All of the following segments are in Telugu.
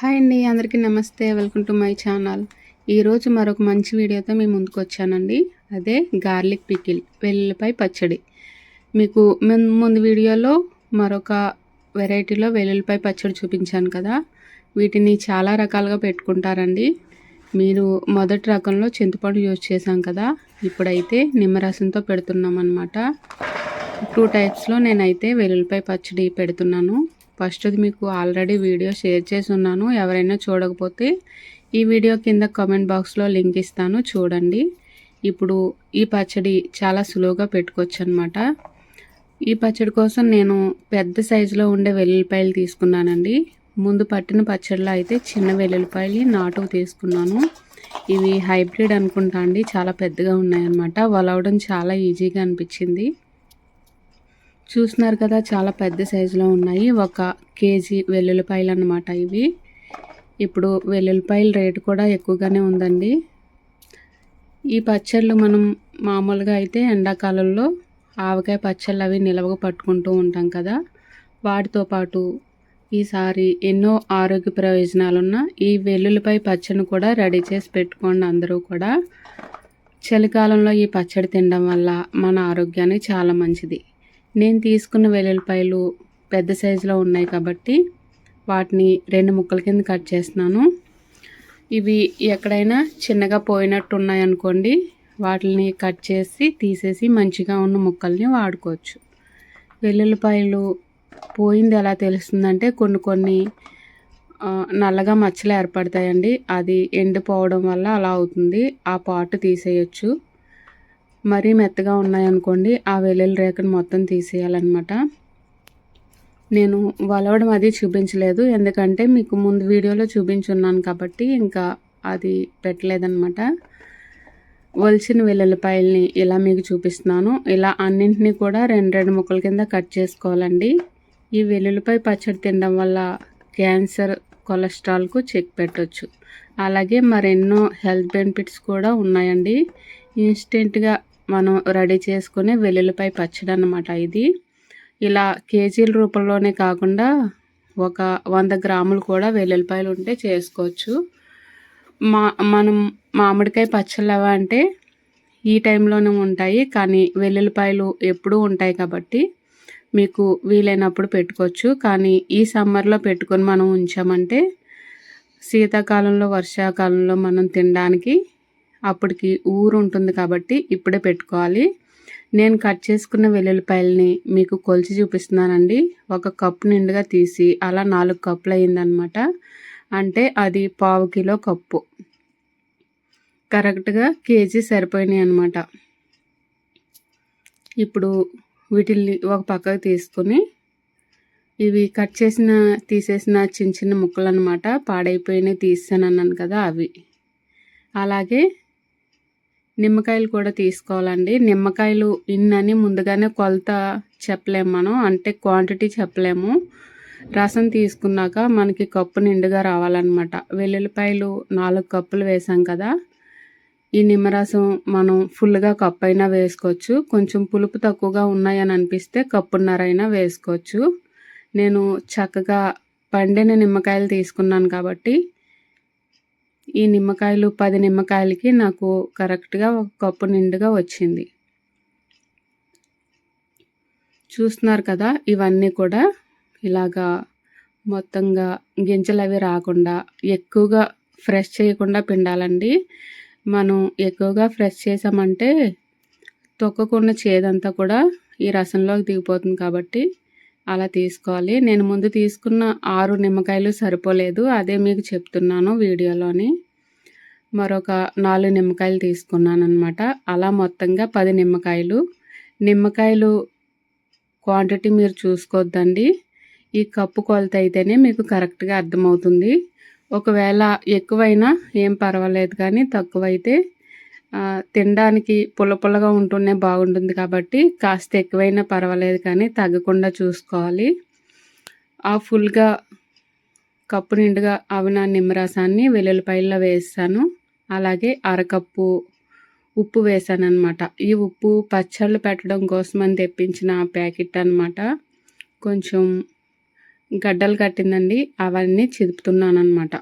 హాయ్ అండి అందరికీ నమస్తే. వెల్కమ్ టు మై ఛానల్ ఈరోజు మరొక మంచి వీడియోతో మేము ముందుకు వచ్చానండి. అదే గార్లిక్ పికిల్ వెల్లుల్లిపాయ పచ్చడి. మీకు ముందు వీడియోలో మరొక వెరైటీలో వెల్లుల్లిపాయ పచ్చడి చూపించాను కదా. వీటిని చాలా రకాలుగా పెట్టుకుంటారండి. మీరు మొదటి రకంలో చింతపండు యూజ్ చేశాం కదా. ఇప్పుడైతే నిమ్మరసంతో పెడుతున్నాం అనమాట టూ టైప్స్లో నేనైతే వెల్లుల్లిపాయ పచ్చడి పెడుతున్నాను. ఫస్ట్ది మీకు ఆల్రెడీ వీడియో షేర్ చేసి ఉన్నాను. ఎవరైనా చూడకపోతే ఈ వీడియో కింద కామెంట్ బాక్స్లో లింక్ ఇస్తాను. చూడండి. ఇప్పుడు ఈ పచ్చడి చాలా సులువుగా పెట్టుకోవచ్చు అనమాట ఈ పచ్చడి కోసం నేను పెద్ద సైజులో ఉండే వెల్లుల్లిపాయలు తీసుకున్నానండి. ముందు పట్టిన పచ్చడిలో అయితే చిన్న వెల్లుల్లిపాయలు నాటు తీసుకున్నాను. ఇవి హైబ్రిడ్ అనుకుంటా అండి. చాలా పెద్దగా ఉన్నాయన్నమాట. వలవడం చాలా ఈజీగా అనిపించింది. చూస్తున్నారు కదా చాలా పెద్ద సైజులో ఉన్నాయి. ఒక కేజీ వెల్లుల్లిపాయలు అన్నమాట ఇవి. ఇప్పుడు వెల్లుల్లిపాయల రేటు కూడా ఎక్కువగానే ఉందండి. ఈ పచ్చళ్ళు మనం మామూలుగా అయితే ఎండాకాలంలో ఆవకాయ పచ్చళ్ళు అవి నిలవగా పట్టుకుంటూ ఉంటాం కదా. వాటితో పాటు ఈసారి ఎన్నో ఆరోగ్య ప్రయోజనాలున్న ఈ వెల్లుల్లిపాయ పచ్చడిని కూడా రెడీ చేసి పెట్టుకోండి అందరూ కూడా. చలికాలంలో ఈ పచ్చడి తినడం వల్ల మన ఆరోగ్యానికి చాలా మంచిది. నేను తీసుకున్న వెల్లుల్లిపాయలు పెద్ద సైజులో ఉన్నాయి కాబట్టి వాటిని రెండు ముక్కల కింద కట్ చేస్తున్నాను. ఇవి ఎక్కడైనా చిన్నగా పోయినట్టు ఉన్నాయనుకోండి వాటిని కట్ చేసి తీసేసి మంచిగా ఉన్న ముక్కల్ని వాడుకోవచ్చు. వెల్లుల్లిపాయలు పోయింది ఎలా తెలుస్తుందంటే కొన్ని కొన్ని నల్లగా మచ్చలు ఏర్పడతాయండి. అది ఎండిపోవడం వల్ల అలా అవుతుంది. ఆ పాటు తీసేయచ్చు. మరీ మెత్తగా ఉన్నాయనుకోండి ఆ వెల్లుల్లి రేఖను మొత్తం తీసేయాలన్నమాట. నేను వలవడం అది చూపించలేదు ఎందుకంటే మీకు ముందు వీడియోలో చూపించున్నాను కాబట్టి ఇంకా అది పెట్టలేదన్నమాట. వలిసిన వెల్లుల్లిపాయల్ని ఇలా మీకు చూపిస్తున్నాను. ఇలా అన్నింటినీ కూడా రెండు రెండు ముక్కల కింద కట్ చేసుకోవాలండి. ఈ వెల్లుల్లిపాయ పచ్చడి తినడం వల్ల క్యాన్సర్ కొలెస్ట్రాల్కు చెక్ పెట్టవచ్చు అలాగే మరెన్నో హెల్త్ బెనిఫిట్స్ కూడా ఉన్నాయండి. ఇన్స్టెంట్గా మనం రెడీ చేసుకునే వెల్లుల్లిపాయ పచ్చడి అన్నమాట ఇది. ఇలా కేజీల రూపంలోనే కాకుండా ఒక వంద గ్రాములు కూడా వెల్లుల్లిపాయలు ఉంటే చేసుకోవచ్చు. మా మనం మామిడికాయ పచ్చళ్ళు అంటే ఈ టైంలోనే ఉంటాయి కానీ వెల్లుల్లిపాయలు ఎప్పుడూ ఉంటాయి కాబట్టి మీకు వీలైనప్పుడు పెట్టుకోవచ్చు. కానీ ఈ సమ్మర్లో పెట్టుకొని మనం ఉంచామంటే శీతాకాలంలో వర్షాకాలంలో మనం తినడానికి అప్పటికి ఊరు ఉంటుంది కాబట్టి ఇప్పుడే పెట్టుకోవాలి. నేను కట్ చేసుకున్న వెల్లుల్లిపాయలని మీకు కొలిచి చూపిస్తున్నానండి. ఒక కప్పు నిండుగా తీసి అలా నాలుగు కప్పులు అయిందనమాట. అంటే అది పావు కిలో కప్పు. కరెక్ట్గా కేజీ సరిపోయినాయి అనమాట ఇప్పుడు వీటిల్ని ఒక పక్కకు తీసుకొని ఇవి కట్ చేసిన తీసేసిన చిన్న చిన్న ముక్కలు అనమాట పాడైపోయినాయి తీసాను అన్నాను కదా అవి. అలాగే నిమ్మకాయలు కూడా తీసుకోవాలండి. నిమ్మకాయలు ఇన్నని ముందుగానే కొలత చెప్పలేము మనం అంటే క్వాంటిటీ చెప్పలేము. రసం తీసుకున్నాక మనకి కప్పు నిండుగా రావాలన్నమాట. వెల్లుల్లిపాయలు నాలుగు కప్పులు వేసాం కదా. ఈ నిమ్మరసం మనం ఫుల్గా కప్పు అయినా వేసుకోవచ్చు. కొంచెం పులుపు తక్కువగా ఉన్నాయని అనిపిస్తే కప్పున్నరైనా వేసుకోవచ్చు. నేను చక్కగా పండిన నిమ్మకాయలు తీసుకున్నాను కాబట్టి ఈ నిమ్మకాయలు పది నిమ్మకాయలకి నాకు కరెక్ట్గా ఒక కప్పు నిండుగా వచ్చింది. చూస్తున్నారు కదా ఇవన్నీ కూడా ఇలాగా మొత్తంగా గింజలు అవి రాకుండా ఎక్కువగా ఫ్రెష్ చేయకుండా పిండాలండి. మనం ఎక్కువగా ఫ్రెష్ చేసామంటే తొక్కకున్న చేదంతా కూడా ఈ రసంలోకి దిగిపోతుంది కాబట్టి అలా తీసుకోవాలి. నేను ముందు తీసుకున్న ఆరు నిమ్మకాయలు సరిపోలేదు అదే మీకు చెప్తున్నాను వీడియోలోని. మరొక నాలుగు నిమ్మకాయలు తీసుకున్నాను అనమాట అలా మొత్తంగా పది నిమ్మకాయలు. నిమ్మకాయలు క్వాంటిటీ మీరు చూసుకోవద్దండి ఈ కప్పు కొలత అయితేనే మీకు కరెక్ట్గా అర్థమవుతుంది. ఒకవేళ ఎక్కువైనా ఏం పర్వాలేదు కానీ తక్కువైతే తినడానికి పుల్ల పుల్లగా ఉంటూనే బాగుంటుంది కాబట్టి కాస్త ఎక్కువైనా పర్వాలేదు కానీ తగ్గకుండా చూసుకోవాలి. ఆ ఫుల్గా కప్పు నిండుగా అవిన నిమ్మరసాన్ని వెల్లుల్లిపాయల్లో వేస్తాను. అలాగే అరకప్పు ఉప్పు వేసాను అనమాట ఈ ఉప్పు పచ్చళ్ళు పెట్టడం కోసం అని తెప్పించిన ప్యాకెట్ అనమాట కొంచెం గడ్డలు కట్టిందండి. అవన్నీ చిదుపుతున్నాను అనమాట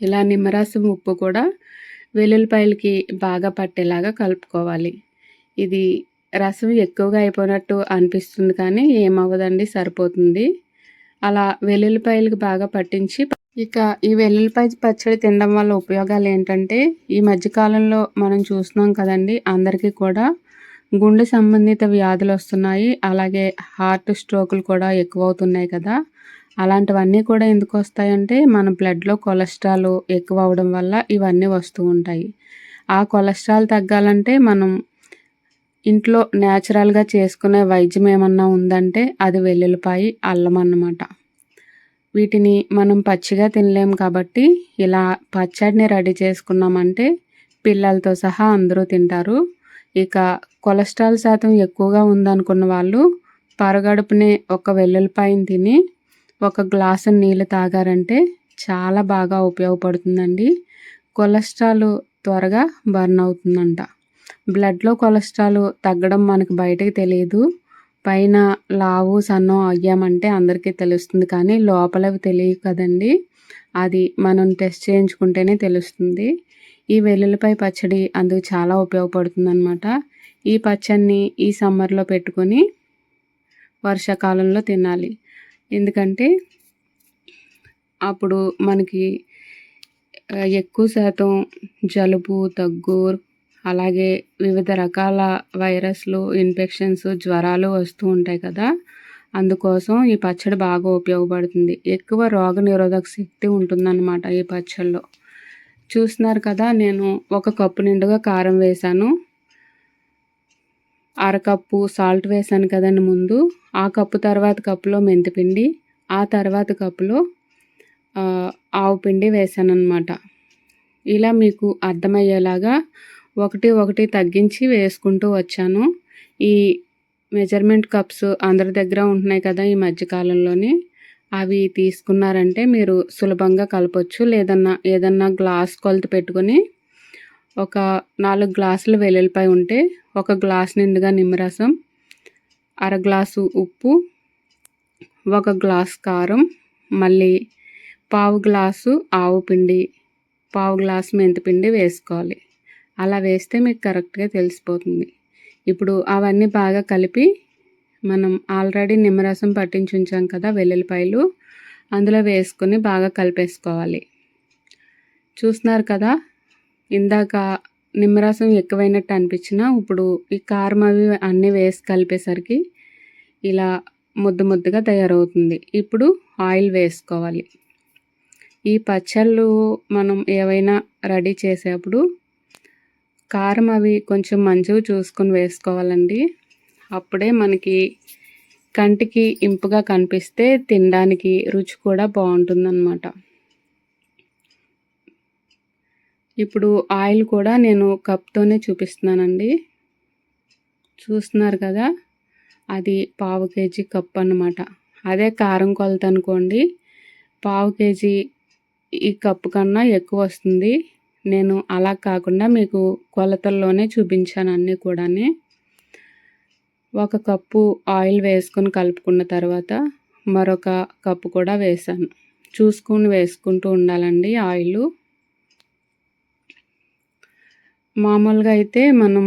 ఇలా నిమ్మరసం ఉప్పు కూడా వెల్లుల్లిపాయలకి బాగా పట్టేలాగా కలుపుకోవాలి. ఇది రసం ఎక్కువగా అయిపోయినట్టు అనిపిస్తుంది కానీ ఏమవ్వదండి సరిపోతుంది. అలా వెల్లుల్లిపాయలకి బాగా పట్టించి ఇక ఈ వెల్లుల్లిపాయ పచ్చడి తినడం వల్ల ఉపయోగాలు ఏంటంటే ఈ మధ్యకాలంలో మనం చూస్తున్నాం కదండి అందరికీ కూడా గుండె సంబంధిత వ్యాధులు వస్తున్నాయి. అలాగే హార్ట్ స్ట్రోకులు కూడా ఎక్కువ అవుతున్నాయి కదా. అలాంటివన్నీ కూడా ఎందుకు వస్తాయంటే మన బ్లడ్లో కొలెస్ట్రాల్ ఎక్కువ అవడం వల్ల ఇవన్నీ వస్తూ ఉంటాయి. ఆ కొలెస్ట్రాల్ తగ్గాలంటే మనం ఇంట్లో న్యాచురల్గా చేసుకునే వైద్యం ఏమన్నా ఉందంటే అది వెల్లుల్లిపాయి అల్లం అన్నమాట. వీటిని మనం పచ్చిగా తినలేము కాబట్టి ఇలా పచ్చడిని రెడీ చేసుకున్నామంటే పిల్లలతో సహా అందరూ తింటారు. ఇక కొలెస్ట్రాల్ శాతం ఎక్కువగా ఉందనుకున్న వాళ్ళు పరగడుపునే ఒక వెల్లుల్లిపాయని తిని ఒక గ్లాసు నీళ్ళు తాగారంటే చాలా బాగా ఉపయోగపడుతుందండి. కొలెస్ట్రాల్ త్వరగా బర్న్ అవుతుందంట. బ్లడ్లో కొలెస్ట్రాల్ తగ్గడం మనకు బయటకు తెలియదు. పైన లావు సన్నం అయ్యామంటే అందరికీ తెలుస్తుంది. కానీ లోపలవి తెలియదు కదండి. అది మనం టెస్ట్ చేయించుకుంటేనే తెలుస్తుంది. ఈ వెల్లుల్లిపాయ పచ్చడి అందుకు చాలా ఉపయోగపడుతుంది అనమాట ఈ పచ్చడిని ఈ సమ్మర్లో పెట్టుకొని వర్షాకాలంలో తినాలి. ఎందుకంటే అప్పుడు మనకి ఎక్కువ శాతం జలుబు దగ్గు అలాగే వివిధ రకాల వైరస్లు ఇన్ఫెక్షన్స్ జ్వరాలు వస్తూ ఉంటాయి కదా. అందుకోసం ఈ పచ్చడి బాగా ఉపయోగపడుతుంది. ఎక్కువ రోగ నిరోధక శక్తి ఉంటుందన్నమాట ఈ పచ్చడిలో చూస్తున్నారు కదా నేను ఒక కప్పు నిండుగా కారం వేశాను. అరకప్పు సాల్ట్ వేసాను కదండి ముందు. ఆ కప్పు తర్వాత కప్పులో మెంతిపిండి ఆ తర్వాత కప్పులో ఆవు పిండి వేసాను అనమాట ఇలా మీకు అర్థమయ్యేలాగా ఒకటి ఒకటి తగ్గించి వేసుకుంటూ వచ్చాను. ఈ మెజర్మెంట్ కప్స్ అందరి దగ్గర ఉంటున్నాయి కదా ఈ మధ్యకాలంలోని అవి తీసుకున్నారంటే మీరు సులభంగా కలపచ్చు. లేదన్నా ఏదన్నా గ్లాస్ కొలత పెట్టుకొని ఒక నాలుగు గ్లాసులు వెల్లుల్లిపాయ ఉంటే ఒక గ్లాస్ నిండుగా నిమ్మరసం అర గ్లాసు ఉప్పు ఒక గ్లాస్ కారం మళ్ళీ పావు గ్లాసు ఆవు పిండి పావు గ్లాసు మెంతిపిండి వేసుకోవాలి. అలా వేస్తే మీకు కరెక్ట్గా తెలిసిపోతుంది. ఇప్పుడు అవన్నీ బాగా కలిపి మనం ఆల్రెడీ నిమ్మరసం పట్టించి ఉంచాం కదా వెల్లుల్లిపాయలు అందులో వేసుకొని బాగా కలిపేసుకోవాలి. చూస్తున్నారు కదా ఇందాక నిమ్మరసం ఎక్కువైనట్టు అనిపించిన ఇప్పుడు ఈ కారం అవి అన్నీ వేసి కలిపేసరికి ఇలా ముద్దు ముద్దుగా తయారవుతుంది. ఇప్పుడు ఆయిల్ వేసుకోవాలి. ఈ పచ్చళ్ళు మనం ఏవైనా రెడీ చేసేప్పుడు కారం అవి కొంచెం మంచిగా చూసుకొని వేసుకోవాలండి. అప్పుడే మనకి కంటికి ఇంపుగా కనిపిస్తే తినడానికి రుచి కూడా బాగుంటుందన్నమాట. ఇప్పుడు ఆయిల్ కూడా నేను కప్తోనే చూపిస్తున్నానండి. చూస్తున్నారు కదా అది పావు కేజీ కప్ అన్నమాట. అదే కారం కొలత అనుకోండి పావు కేజీ ఈ కప్పు కన్నా ఎక్కువ వస్తుంది. నేను అలా కాకుండా మీకు కొలతల్లోనే చూపించాను అన్నీ కూడా ఒక కప్పు ఆయిల్ వేసుకొని కలుపుకున్న తర్వాత మరొక కప్పు కూడా వేసాను చూసుకొని వేసుకుంటూ ఉండాలండి ఆయిల్. మామూలుగా అయితే మనం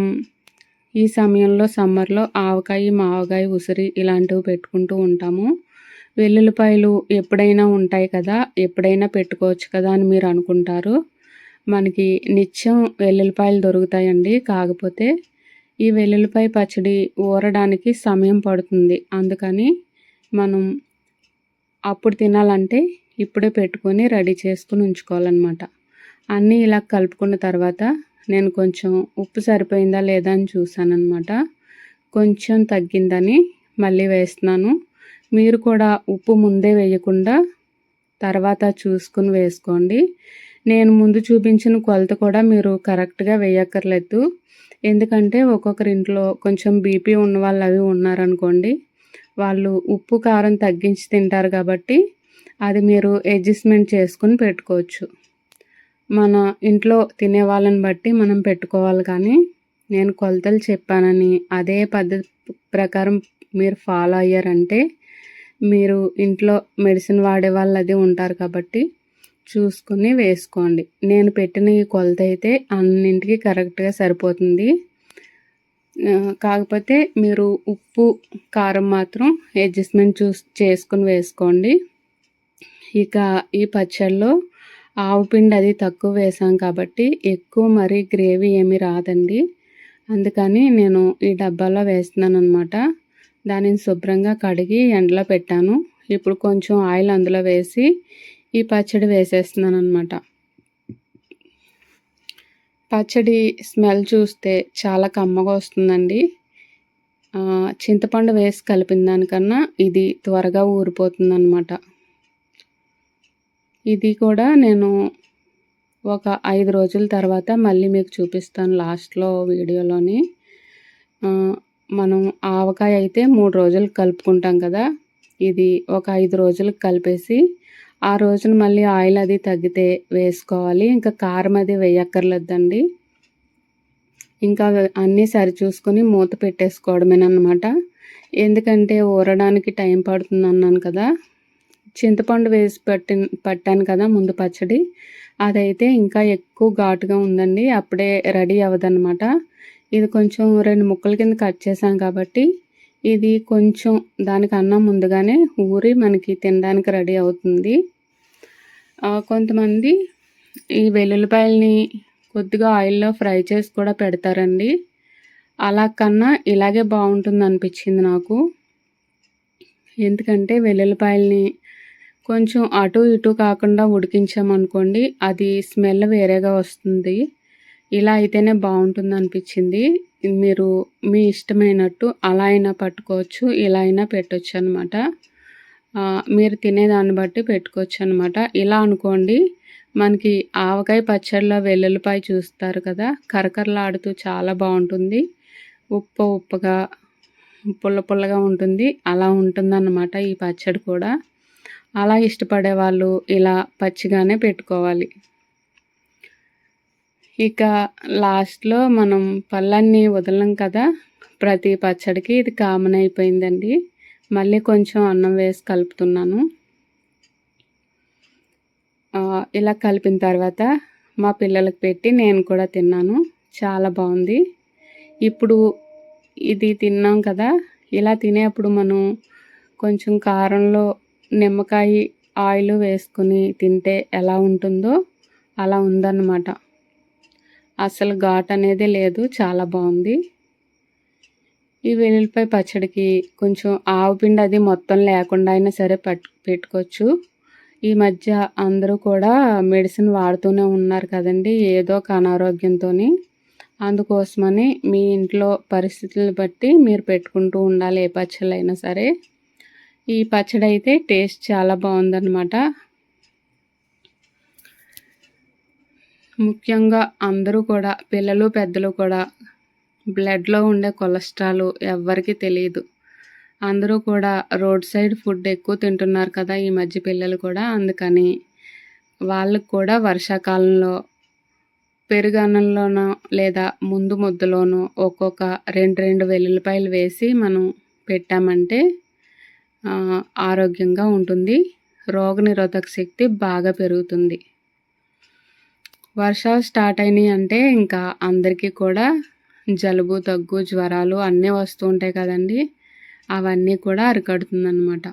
ఈ సమయంలో సమ్మర్లో ఆవకాయ మావకాయ ఉసిరి ఇలాంటివి పెట్టుకుంటూ ఉంటాము. వెల్లుల్లిపాయలు ఎప్పుడైనా ఉంటాయి కదా ఎప్పుడైనా పెట్టుకోవచ్చు కదా అని మీరు అనుకుంటారు. మనకి నిత్యం వెల్లుల్లిపాయలు దొరుకుతాయండి. కాకపోతే ఈ వెల్లుల్లిపాయ పచ్చడి ఊరడానికి సమయం పడుతుంది. అందుకని మనం అప్పుడు తినాలంటే ఇప్పుడే పెట్టుకొని రెడీ చేసుకుని ఉంచుకోవాలన్నమాట. అన్నీ ఇలా కలుపుకున్న తర్వాత నేను కొంచెం ఉప్పు సరిపోయిందా లేదా అని చూసానమాట కొంచెం తగ్గిందని మళ్ళీ వేస్తున్నాను. మీరు కూడా ఉప్పు ముందే వేయకుండా తర్వాత చూసుకుని వేసుకోండి. నేను ముందు చూపించిన కొలత కూడా మీరు కరెక్ట్గా వేయక్కర్లేదు. ఎందుకంటే ఒక్కొక్కరి ఇంట్లో కొంచెం బీపీ ఉన్న వాళ్ళు అవి ఉన్నారనుకోండి వాళ్ళు ఉప్పు కారం తగ్గించి తింటారు కాబట్టి అది మీరు అడ్జస్ట్మెంట్ చేసుకుని పెట్టుకోవచ్చు. మన ఇంట్లో తినే వాళ్ళని బట్టి మనం పెట్టుకోవాలి కానీ నేను కొలతలు చెప్పానని అదే పద్ధతి ప్రకారం మీరు ఫాలో అయ్యారంటే మీరు ఇంట్లో మెడిసిన్ వాడే వాళ్ళు అది ఉంటారు కాబట్టి చూసుకొని వేసుకోండి. నేను పెట్టిన ఈ కొలత అయితే అన్నింటికి కరెక్ట్గా సరిపోతుంది. కాకపోతే మీరు ఉప్పు కారం మాత్రం అడ్జస్ట్మెంట్ చూస్ చేసుకుని వేసుకోండి. ఇక ఈ పచ్చళ్ళలో ఆవు పిండి అది తక్కువ వేసాం కాబట్టి ఎక్కువ మరీ గ్రేవీ ఏమీ రాదండి. అందుకని నేను ఈ డబ్బాలో వేస్తున్నాను అనమాట దానిని శుభ్రంగా కడిగి ఎండలో పెట్టాను. ఇప్పుడు కొంచెం ఆయిల్ అందులో వేసి ఈ పచ్చడి వేసేస్తున్నాను అనమాట పచ్చడి స్మెల్ చూస్తే చాలా కమ్మగా వస్తుందండి. చింతపండు వేసి కలిపిన దానికన్నా ఇది త్వరగా ఊరిపోతుంది అనమాట ఇది కూడా నేను ఒక ఐదు రోజుల తర్వాత మళ్ళీ మీకు చూపిస్తాను లాస్ట్లో వీడియోలోని. మనం ఆవకాయ అయితే మూడు రోజులు కలుపుకుంటాం కదా. ఇది ఒక ఐదు రోజులకు కలిపేసి ఆ రోజున మళ్ళీ ఆయిల్ అది తగ్గితే వేసుకోవాలి. ఇంకా కారం అది వేయక్కర్లేదండి. ఇంకా అన్నీ సరి చూసుకొని మూత పెట్టేసుకోవడమేనమాట ఎందుకంటే ఊరడానికి టైం పడుతుంది అన్నాను కదా. చింతపండు వేసి పట్టి పట్టాను కదా ముందు పచ్చడి. అదైతే ఇంకా ఎక్కువ ఘాటుగా ఉందండి. అప్పుడే రెడీ అవ్వదన్నమాట. ఇది కొంచెం రెండు ముక్కల కింద కట్ చేసాం కాబట్టి ఇది కొంచెం దానికన్నా ముందుగానే ఊరి మనకి తినడానికి రెడీ అవుతుంది. కొంతమంది ఈ వెల్లుల్లిపాయలని కొద్దిగా ఆయిల్లో ఫ్రై చేసి కూడా పెడతారండి. అలా కన్నా ఇలాగే బాగుంటుంది అనిపించింది నాకు. ఎందుకంటే వెల్లుల్లిపాయలని కొంచెం అటు ఇటు కాకుండా ఉడికించామనుకోండి అది స్మెల్ వేరేగా వస్తుంది. ఇలా అయితేనే బాగుంటుంది అనిపించింది మీరు మీ ఇష్టమైనట్టు అలా అయినా పట్టుకోవచ్చు ఇలా అయినా పెట్టచ్చు అనమాట మీరు తినేదాన్ని బట్టి పెట్టుకోవచ్చు అనమాట ఇలా అనుకోండి మనకి ఆవకాయ పచ్చడిలో వెల్లుల్లిపాయ చూస్తారు కదా కరకరలాడుతూ చాలా బాగుంటుంది. ఉప్పు ఉప్పుగా పుల్ల పుల్లగా ఉంటుంది. అలా ఉంటుందన్నమాట ఈ పచ్చడి కూడా. అలా ఇష్టపడే వాళ్ళు ఇలా పచ్చిగానే పెట్టుకోవాలి. ఇక లాస్ట్లో మనం పళ్ళన్నీ వదలం కదా ప్రతి పచ్చడికి ఇది కామన్ అయిపోయిందండి. మళ్ళీ కొంచెం అన్నం వేసి కలుపుతున్నాను. ఇలా కలిపిన తర్వాత మా పిల్లలకు పెట్టి నేను కూడా తిన్నాను. చాలా బాగుంది. ఇప్పుడు ఇది తిన్నాం కదా ఇలా తినేప్పుడు మనం కొంచెం కారంలో నిమ్మకాయ ఆయిల్ వేసుకుని తింటే ఎలా ఉంటుందో అలా ఉందన్నమాట. అసలు ఘాట్ అనేది లేదు చాలా బాగుంది. ఈ వెల్లుల్లిపాయ పచ్చడికి కొంచెం ఆవు పిండి అది మొత్తం లేకుండా అయినా సరే పట్టు పెట్టుకోవచ్చు. ఈ మధ్య అందరూ కూడా మెడిసిన్ వాడుతూనే ఉన్నారు కదండి ఏదో ఒక అనారోగ్యంతో అందుకోసమని మీ ఇంట్లో పరిస్థితులను బట్టి మీరు పెట్టుకుంటూ ఉండాలి ఏ పచ్చళ్ళు అయినా సరే. ఈ పచ్చడి అయితే టేస్ట్ చాలా బాగుందన్నమాట. ముఖ్యంగా అందరూ కూడా పిల్లలు పెద్దలు కూడా బ్లడ్లో ఉండే కొలెస్ట్రాల్ ఎవ్వరికీ తెలియదు అందరూ కూడా రోడ్ సైడ్ ఫుడ్ ఎక్కువ తింటున్నారు కదా ఈ మధ్య పిల్లలు కూడా అందుకని వాళ్ళకు కూడా వర్షాకాలంలో పెరుగన్నంలోనో లేదా ముందు ముద్దలోనో ఒక్కొక్క రెండు రెండు వెల్లుల్లిపాయలు వేసి మనం పెట్టామంటే ఆరోగ్యంగా ఉంటుంది. రోగనిరోధక శక్తి బాగా పెరుగుతుంది. వర్షాలు స్టార్ట్ అయినాయి అంటే ఇంకా అందరికీ కూడా జలుబు దగ్గు జ్వరాలు అన్నీ వస్తూ ఉంటాయి కదండి. అవన్నీ కూడా అరికడుతుందనమాట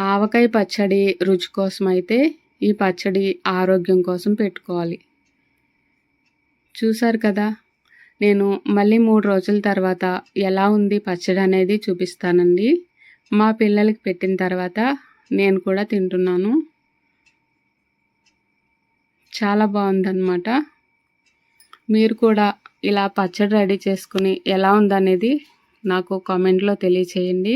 ఆవకాయ పచ్చడి రుచి కోసం అయితే ఈ పచ్చడి ఆరోగ్యం కోసం పెట్టుకోవాలి. చూసారు కదా నేను మళ్ళీ మూడు రోజుల తర్వాత ఎలా ఉంది పచ్చడి అనేది చూపిస్తానండి. మా పిల్లలకి పెట్టిన తర్వాత నేను కూడా తింటున్నాను. చాలా బాగుందన్నమాట. మీరు కూడా ఇలా పచ్చడి రెడీ చేసుకుని ఎలా ఉందనేది నాకు కామెంట్లో తెలియచేయండి.